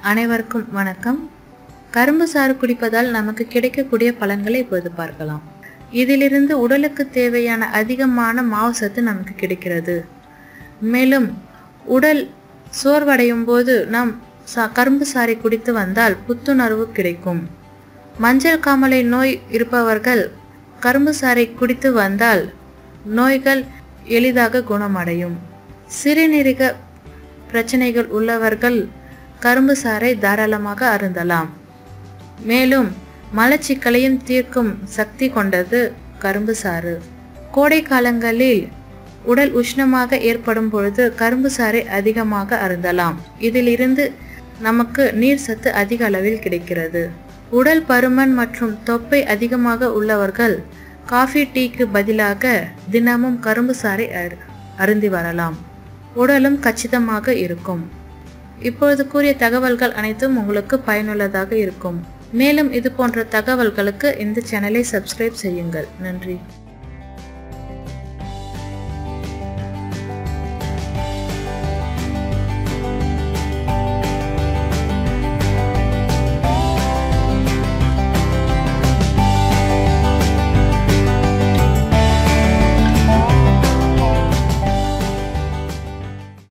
அனைவருக்கும் வணக்கம். கரும்பு சாறு குடிப்பதால் நமக்கு கிடைக்கக்கூடிய பலன்களை இப்போது பார்க்கலாம். இதிலிருந்து உடலுக்கு தேவையான அதிகமான மாவுசத்து நமக்கு கிடைக்கிறது. மேலும் உடல் சோர்வடையும் போது நாம் சா கரும்பு சாறை குடித்து வந்தால் புத்துணர்வு கிடைக்கும். மஞ்சள் காமலை நோய் இருப்பவர்கள் கரும்பு சாறை குடித்து வந்தால் நோய்கள் எளிதாக குணமடையும். சிறுநீரக பிரச்சனைகள் உள்ளவர்கள் கரும்பு சாறை தாராளமாக அருந்தலாம். மேலும் மலச்சிக்கலையும் தீர்க்கும் சக்தி கொண்டது கரும்பு சாறு. கோடை காலங்களில் உடல் உஷ்ணமாக ஏற்படும் பொழுது கரும்பு சாறை அதிகமாக அருந்தலாம். இதிலிருந்து நமக்கு நீர் சத்து அதிக அளவில் கிடைக்கிறது. உடல் பருமன் மற்றும் தொப்பை அதிகமாக உள்ளவர்கள் காஃபி டீக்கு பதிலாக தினமும் கரும்பு சாறை அரு- அருந்தி வரலாம். உடலும் கச்சிதமாக இருக்கும். இப்பொழுது கூறிய தகவல்கள் அனைத்தும் உங்களுக்கு பயனுள்ளதாக இருக்கும். மேலும் இது போன்ற தகவல்களுக்கு இந்த சேனலை சப்ஸ்கிரைப் செய்யுங்கள். நன்றி.